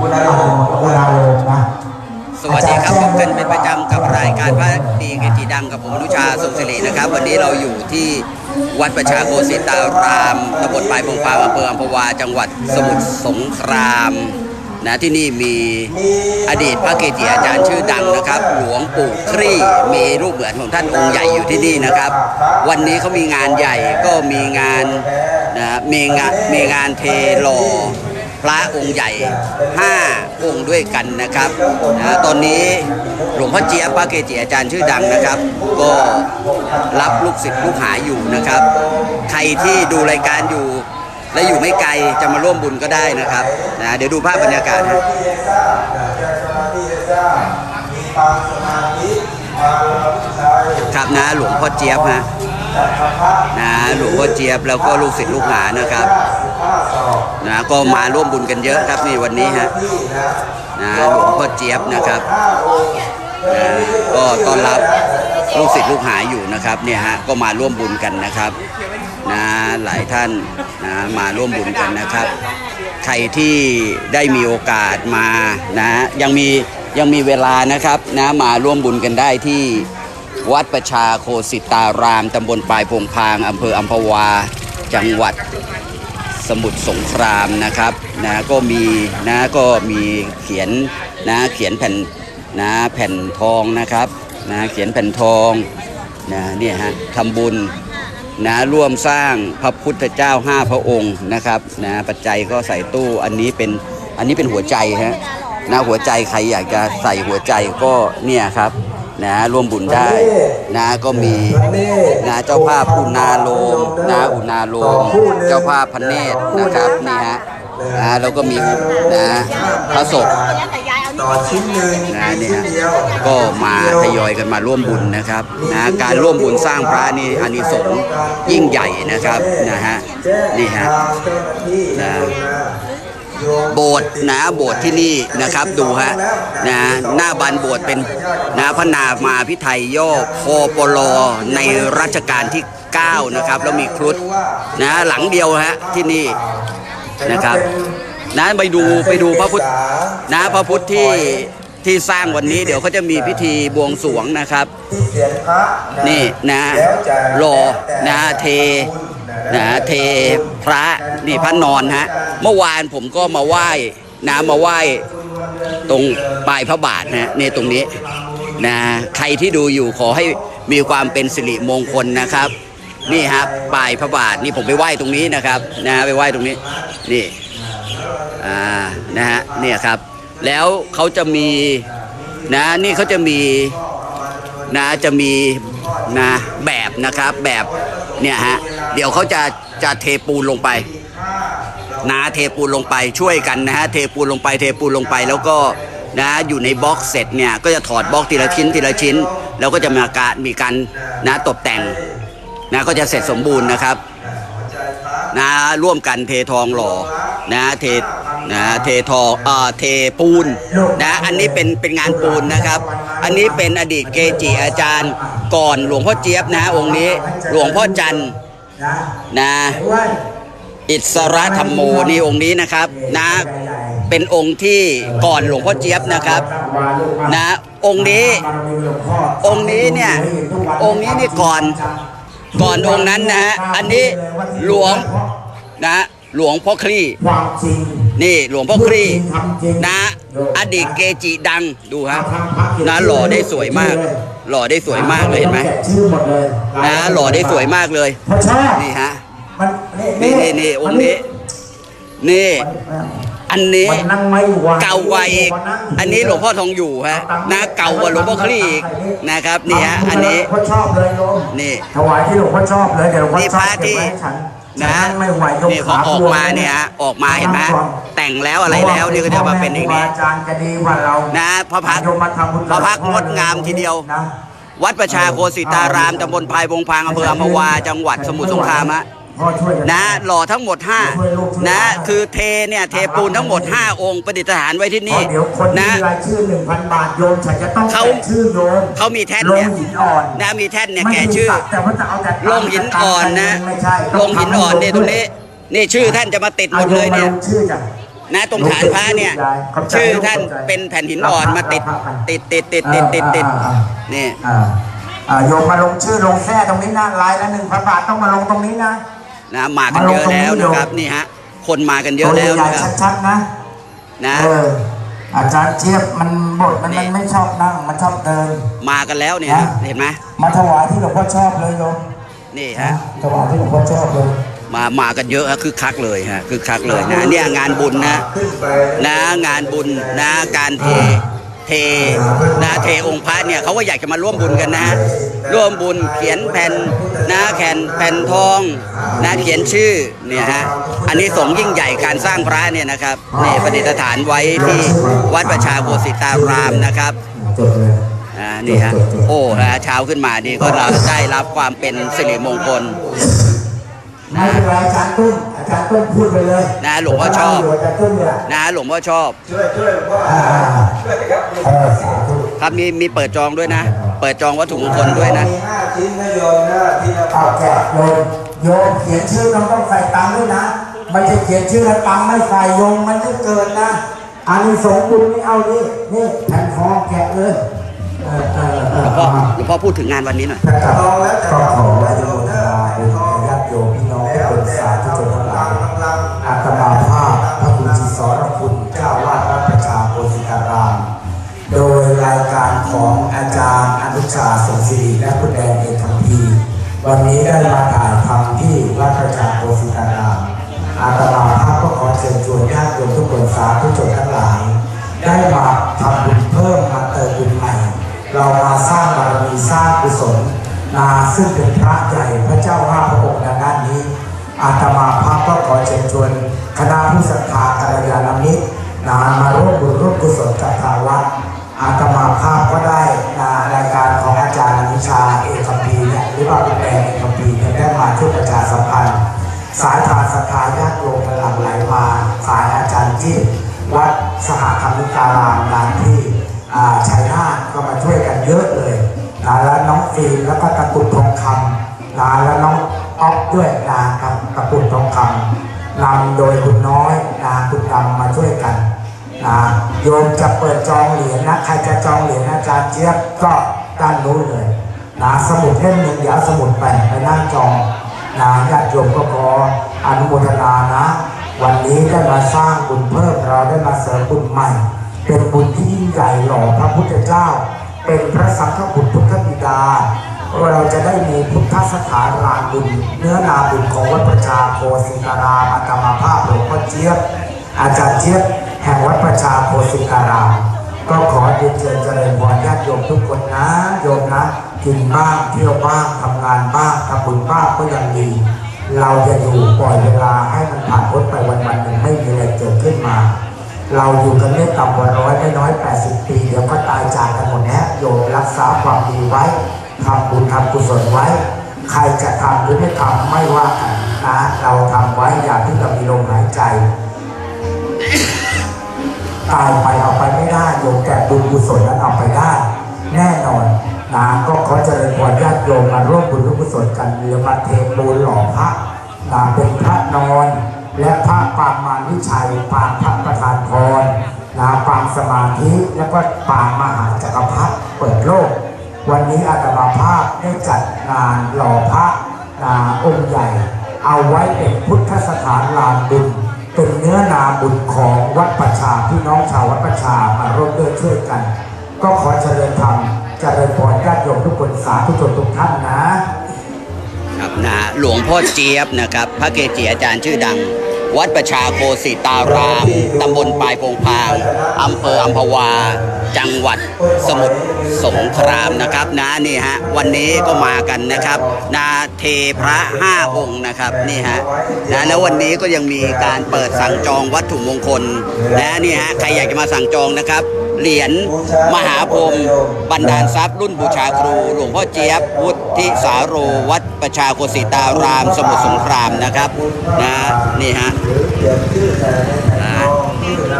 คุณอาโรคุณอาโรนะสวัสดีครับพบกันเป็นประจำกับรายการพระดีเกจิดังกับผมอนุชาสุขศิรินะครับ วันนี้เราอยู่ที่วัดประชาโคสิตารามตำบลปลายพงพางอำเภออัมพวาจังหวัดสมุทรสงครามนะที่นี่มีอดีตพระเกจิอาจารย์ชื่อดังนะครับ หลวงปู่ครี่มีรูปเหมือนของท่านองค์ใหญ่อยู่ที่นี่นะครับ วันนี้เขามีงานใหญ่ก็มีงานนะมีงานมีงานเทหล่อ พระองค์ใหญ่ 5 องค์ด้วยกันนะครับนะตอนนี้หลวงพ่อเจี๊ยบพระเกจิอาจารย์ชื่อดังนะครับ ก็รับลูกศิษย์ลูกหาอยู่นะครับ ใครที่ดูรายการอยู่และอยู่ไม่ไกลจะมาร่วมบุญก็ได้นะครับนะเดี๋ยวดูภาพบรรยากาศฮะครับนะหลวงพ่อเจี๊ยบฮะ นะหลวงพ่อเจี๊ยบแล้วก็ลูกศิษย์ลูกหานะครับนะก็มาร่วมบุญกันเยอะครับนี่วันนี้ฮะนะหลวงพ่อเจี๊ยบนะครับนะก็ต้อนรับลูกศิษย์ลูกหาอยู่นะครับเนี่ยฮะก็มาร่วมบุญกันนะครับนะหลายท่านนะมาร่วมบุญกันนะครับ ใครที่ได้มีโอกาสมานะยังมียังมีเวลานะครับนะมาร่วมบุญกันได้ที่ วัดประชาโคสิตาราม ตำบลปลายพงพาง อำเภออัมพวา จังหวัดสมุทรสงครามนะครับนะก็มีนะก็มีเขียนนะเขียนแผ่นนะแผ่นทองนะครับนะเขียนแผ่นทองนะเนี่ยฮะทำบุญนะร่วมสร้างพระพุทธเจ้าห้าพระองค์นะครับนะปัจจัยก็ใส่ตู้อันนี้เป็นอันนี้เป็นหัวใจฮะนะหัวใจใครอยากจะใส่หัวใจก็เนี่ยครับ นะร่วมบุญได้นะก็มีนะเจ้าภาพอุณาโลมนะอุณาโลมเจ้าภาพพันเนตรนะครับนี่ฮะนะแล้วก็มีนะพระศพต่อชิ้นหนึ่งนะนี่ชิ้นฮะเดียวก็มาทยอยกันมาร่วมบุญนะครับนะการร่วมบุญสร้างพระนี่อานิสงส์ยิ่งใหญ่นะครับนะฮะนี่ฮะทางเจ้าหน้าที่นะ โบสถ์นะโบสถ์ที่นี่นะครับดูฮะนะหน้าบานโบสถ์เป็นนะพระนามาพิไทยย่อพอปลในรัชกาลที่ 9 นะครับ แล้วมีครุฑนะหลังเดียวฮะที่นี่นะครับนะไปดูไปดูพระพุทธนะพระพุทธที่ที่สร้างวันนี้เดี๋ยวเขาจะมีพิธีบวงสรวงนะครับ นี่นะแล้วจะรอนะเท นะเทพระนี่พระนอนฮะเมื่อวานผมก็มาไหว้นะมาไหว้ตรงปลายพระบาทนะนี่ตรงนี้นะใครที่ดูอยู่ขอให้มีความเป็นสิริมงคลนะครับ นี่ครับปลายพระบาทนี่ผมไปไหว้ตรงนี้นะครับนะไปไหว้ตรงนี้นี่อ่านะฮะเนี่ยครับ แล้วเขาจะมีนะนี่เขาจะมีนะจะมีนะแบบนะครับแบบเนี่ยฮะ เดี๋ยวเขาจะจะเทปูนลงไปนะเทปูนลงไปช่วยกันนะฮะเทปูนลงไปเทปูนลงไปแล้วก็นะอยู่ในบล็อกเสร็จเนี่ยก็จะถอดบล็อกทีละชิ้นทีละชิ้น แล้วก็จะมีการมีการนะตกแต่งนะก็จะเสร็จสมบูรณ์นะครับนะร่วมกันเททองหล่อนะเทนะเททองเอ่อเทปูนนะอันนี้เป็นเป็นงานปูนนะครับ อันนี้เป็นอดีตเกจิอาจารย์ก่อนหลวงพ่อเจี๊ยบนะองค์นี้หลวงพ่อจันทร์ นะนะอิสระธรรมโมนี่องค์นี้นะครับนะเป็นองค์ที่ก่อนหลวงพ่อเจี๊ยบนะครับนะองค์นี้องค์นี้เนี่ยองค์นี้นี่ก่อนก่อนองค์นั้นนะฮะอันนี้หลวงนะหลวงพ่อคลี่นี่หลวงพ่อคลี่นะอดีตเกจิดังดูฮะนะหล่อได้สวยมาก หล่อได้สวยมากเลยเห็นไหมแกะชื่อหมดเลยนะหล่อได้สวยมากเลยเพราะชอบนี่ฮะมันนี่นี่นี่องค์นี้ นี่ อันนี้มันนั่งไม่ไหวเก่ากว่าอีก อันนี้หลวงพ่อทองอยู่ฮะนะเก่ากว่าหลวงพ่อคลี่อีกนะครับนี่ฮะอันนี้พ่อชอบเลยโยมนี่ถวายที่หลวงพ่อชอบเลยเดี๋ยวหลวงพ่อนี่ชพอบระที่เก็บไว้ให้ฉัน นะฉังไม่ไหวยกนี่พอขาออกมาเนี่ยฮะออกมาเห็นไหมแต่งแล้วอะไรแล้วนี่ก็จะมาเป็นอย่างนี้อาจารย์จะดีกว่าเรานะพระพักตร์โยมมาทำบุญพระพักตร์งดงามทีเดียวนะวัดประชาโคสิตารามตำบลพายพงพางอำเภออัมพวาจังหวัดสมุทรสงครามฮะพ่อช่วยกั นะหล่อทั้งหมด 5 นะ คือเทเนี่ยเทปูนทั้งหมด 5 องค์ประดิษฐานไว้ที่เพนี่ราะเดี๋ยวคนที่นะมีรายชื่อหนึ่งพันบาทโยมฉันจะต้องเขาแกะชื่อโยมเขามีแท่นลเนี่งยหินอ่อนนะมีแท่นเนี่ยไม่แกมีชื่อศักดิ์แต่ว่าจะเอาแต่ลงหินอ่อนนะไม่ใช่ลงหินอ่อนเนี่ยตรงนี้นี่ชื่อท่านจะมาติดหมดเลยเนี่ยอาโมาลงชื่อจ้ะนะตรงฐานพระเนี่ยขอบใจชื่อท่านขอบใจเป็นแผ่นหินอ่อนมาติดรับพระติดติดติดติดติดติดอ่าอ่านี่อ่าอ่าโยมมาลงชื่อลงแท้ตรงนี้นะลายละหนึ่งพันบาทต้องมาลงตรงนี้นะ นะมากันเยอะแล้วนะครับนี่ฮะคนมากันเยอะแล้วตัวนะใหญ่ครับๆชัดๆนะนะเอออาจารย์เจี๊ยบมันบทมันมันไม่ชอบนั่งมันชอบเดิน มากันแล้วเนี่ยฮะนะเห็นไหมมาถวายที่หลวงพ่อชอบเลยโยมนี่นะฮะถวายที่หลวงพ่อชอบเลยมามากันเยอะฮะคือคักเลยฮะคือคักเลยนะเนี่ยงานบุญนะนะงานบุญนะการเท เทนะเทองค์พระเนี่ยเขาก็อยากจะมาร่วมบุญกันนะฮะร่วมบุญเขียนแผ่นนะแผ่นแผ่นทองนะเขียนชื่อเนี่ยฮะอันนี้สงยิ่งใหญ่การสร้างพระเนี่ยนะครับนี่ประดิษฐานไว้ที่วัดประชาโกสิตารามนะครับอ่านี่ฮะโอ้นะเช้าขึ้นมานี่ก็เราได้รับความเป็นสิริมงคล ไม่เป็นไรอาจารย์ตุ้มอาจารย์ตุ้มพูดไปเลยนะหลวงพ่อชอบอาจารย์ตุ้มเนี่ยนะหลวงพ่อชอบ ช่วยช่วยหลวงพ่ออ่าเออสาธุครับมีมีเปิดจองด้วยนะ เปิดจองวัตถุมงคลด้วยนะมีห้าชิ้นนะโยมนะที่เราเอาแกะโยมโยมเขียนชื่อต้องต้องใส่ตังค์ด้วยนะไม่ใช่เขียนชื่อแล้วตังค์ไม่ใส่โยมมันไม่เกินนะอันนี้สงส์บุญนี่เอานี่นี่แผ่นทองแกะเลยเออเออเอหลอวงพ่อเอาหลวงพ่อพูดถึงงานวันนี้หน่อยถ้ากลับก็ขออนุโมทนา ได้มาถ่ายทำที่วัดประชาโพสิการามอาตมาภาพก็ขอเชิญชวนญาติโยมทุกคนสาธุชนทั้งหลาย ได้มาทำบุญเพิ่มมาเติมบุญใหม่ เรามาสร้างบารมีสร้างกุศลนาซึ่งเป็นพระใหญ่พระเจ้าห้าพระองค์ในด้านนี้อาตมาภาพก็ขอเชิญชวนคณะผู้ศรัทธากัลยาณมิตรนามาร่วมบุญร่วมกุศลกับทางวัดอาตมาภาพก็ได้นารายการของอาจารย์อนุชาเอกคัมภีเนี่ยหรือว่าเป็นแดงเอก ได้มาช่วยประชาสัมพันธ์ สายทานศรัทธาญาติโยมกำลังไหลมา สายอาจารย์จี้วัดสหธรรมิการามนานที่ชัยนาทก็มาช่วยกันเยอะเลยนะแล้วน้องฟิล์มแล้วก็ตะกุดทองคำนะแล้วน้องอ๊อฟด้วยนะครับตะกุดทองคำนำโดยคุณน้อยนะคุณดำมาช่วยกันนะโยมจะเปิดจองเหรียญนะใครจะจองเหรียญอาจารย์เจี๊ยบก็ด้านนู้นเลย นะสมุดเล่มหนึ่งเดี๋ยวเอาสมุดแบ่งไปนั่งจองนะญาติโยมก็ขออนุโมทนานะ วันนี้ได้มาสร้างบุญเพิ่มเราได้มาเสริมบุญใหม่ เป็นบุญที่ยิ่งใหญ่หล่อพระพุทธเจ้า เป็นพระสังฆบุตรพุทธบิดา เราจะได้มีพุทธสถานลานบุญเนื้อนาบุญของวัดประชาโคสิการามอาตมาภาพหลวงพ่อเจี๊ยบอาจารย์เจี๊ยบแห่งวัดประชาโคสิการามก็ขอเรียนเชิญเจริญพรญาติโยมทุกคนนะโยมนะ กินบ้างเที่ยวบ้างทำงานบ้างทำบุญบ้างก็ยังดี เราจะอยู่ปล่อยเวลาให้มันผ่านพ้นไปวันวันหนึ่งไม่มีอะไรเกิดขึ้นมา เราอยู่กันไม่ต่ำกว่าร้อยไม่น้อยแปดสิบปีเดี๋ยวก็ตายจากกันหมดแน่โยมรักษาความดีไว้ทำบุญทำกุศลไว้ ใครจะทำหรือไม่ทำไม่ว่ากันนะเราทำไว้อย่าที่เรามีลมหายใจตายไปเอาไปไม่ได้โยมแต่บุญกุศลนั้นเอาไปได้ แน่นอน นะก็ขอเจริญพรญาติโยมมาร่วมบุญร่วมกุศลกันเรือมาเทปูนหล่อพระนะเป็นพระนอน และพระปางมารวิชัยปางพระประธานพรนะปางสมาธิและก็ปางมหาจักรพรรดิเปิดโลก วันนี้อาตมาภาพได้จัดงานหล่อพระนาองค์ใหญ่ เอาไว้เป็นพุทธสถานลานบุญเป็นเนื้อนาบุญของวัดประชาพี่น้องชาววัดประชามาร่วมด้วยช่วยกัน ก็ขอเจริญธรรมเจริญพรญาติโยมทุกคนสาธุชนทุกท่านนะครับนะหลวงพ่อเจี๊ยบนะครับ พระเกจิอาจารย์ชื่อดัง วัดประชาโคสิตาราม ตำบลปลายโพงพาง อำเภออัมพวา จังหวัดสมุทร สงครามนะครับนะนี่ฮะวันนี้ก็มากันนะครับนาเทพระห้าองค์นะครับนี่ฮะนะแล้ววันนี้ก็ยังมีการเปิดสั่งจองวัตถุมงคลนะนี่ฮะใครอยากจะมาสั่งจองนะครับเหรียญมหาพรหมบรรดาลทรัพย์รุ่นบูชาครู หลวงพ่อเจี๊ยบวุฒิสาโรวัดประชาโคสิตาราม สมุทรสงครามนะครับนะนี่ฮะ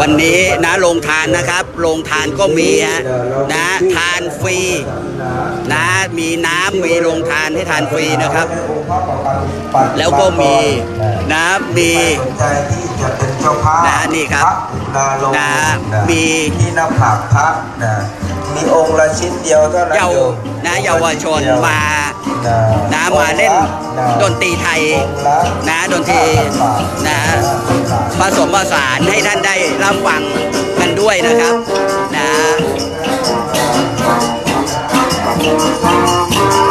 วันนี้นะโรงทานนะครับ โรงทานก็มีฮะนะทานฟรีนะมีน้ำมีโรงทานให้ทานฟรีนะครับ แล้วก็มีนะมีสนใจที่จะเป็นเจ้าภาพนะนี่ครับพะนาลงนะนะมีที่หน้าผากพระนะมีองค์ละชิ้นเดียวเท่านั้นเยาโยมนะเยาวชนมานะนะมาเล่นองค์ละดนตรีไทยองค์ละนะดนตรีนะผ สมผสานให้ท่านได้รับฟังกันด้วยนะครับนะ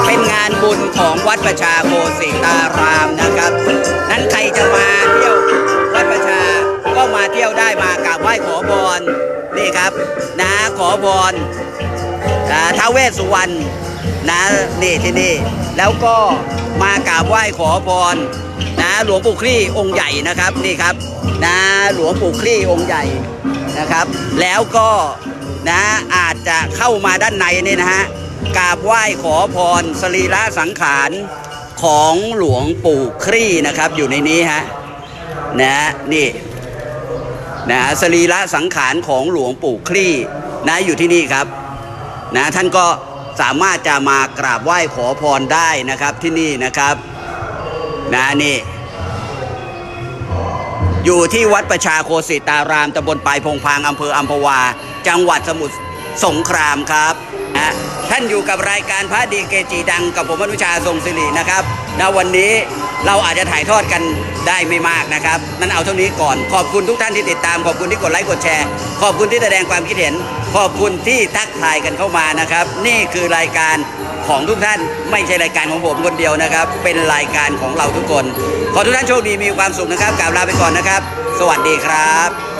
เป็นงานบุญของวัดประชาโคสิตารามนะครับ นั้นใครจะมาเที่ยววัดประชาก็มาเที่ยวได้มากราบไหว้ขอพรนี่ครับ นะขอพรอ่าท้าเวสสุวรรณ นะนี่ที่นี่แล้วก็มากราบไหว้ขอพรนะหลวงปู่คลี่องค์ใหญ่นะครับนี่ครับนะหลวงปู่คลี่องค์ใหญ่นะครับ แล้วก็นะอาจจะเข้ามาด้านในนี่นะฮะกราบไหว้ขอพรสรีระสังขารของหลวงปู่คลี่นะครับอยู่ในนี้ฮะนะนี่นะสรีระสังขารของหลวงปู่คลี่นะอยู่ที่นี่ครับนะท่านก็ สามารถจะมากราบไหว้ขอพรได้นะครับที่นี่นะครับนะนี่อยู่ที่วัดประชาโคสิตารามตำบลปลายพงพางอำเภออัมพวา จังหวัดสมุทรสงครามครับะท่านอยู่กับรายการพระดีเกจีดังกับผมอนุชาทรงศิรินะครับนวันนี้เราอาจจะถ่ายทอดกันได้ไม่มากนะครับ นั้นเอาเท่านี้ก่อนขอบคุณทุกท่านที่ติดตามขอบคุณที่กดไลค์กดแชร์ ขอบคุณที่แสดงความคิดเห็น ขอบคุณที่ทักทายกันเข้ามานะครับ นี่คือรายการของทุกท่านไม่ใช่รายการของผมคนเดียวนะครับ เป็นรายการของเราทุกคน ขอทุกท่านโชคดีมีความสุขนะครับกราบลาไปก่อนนะครับ สวัสดีครับ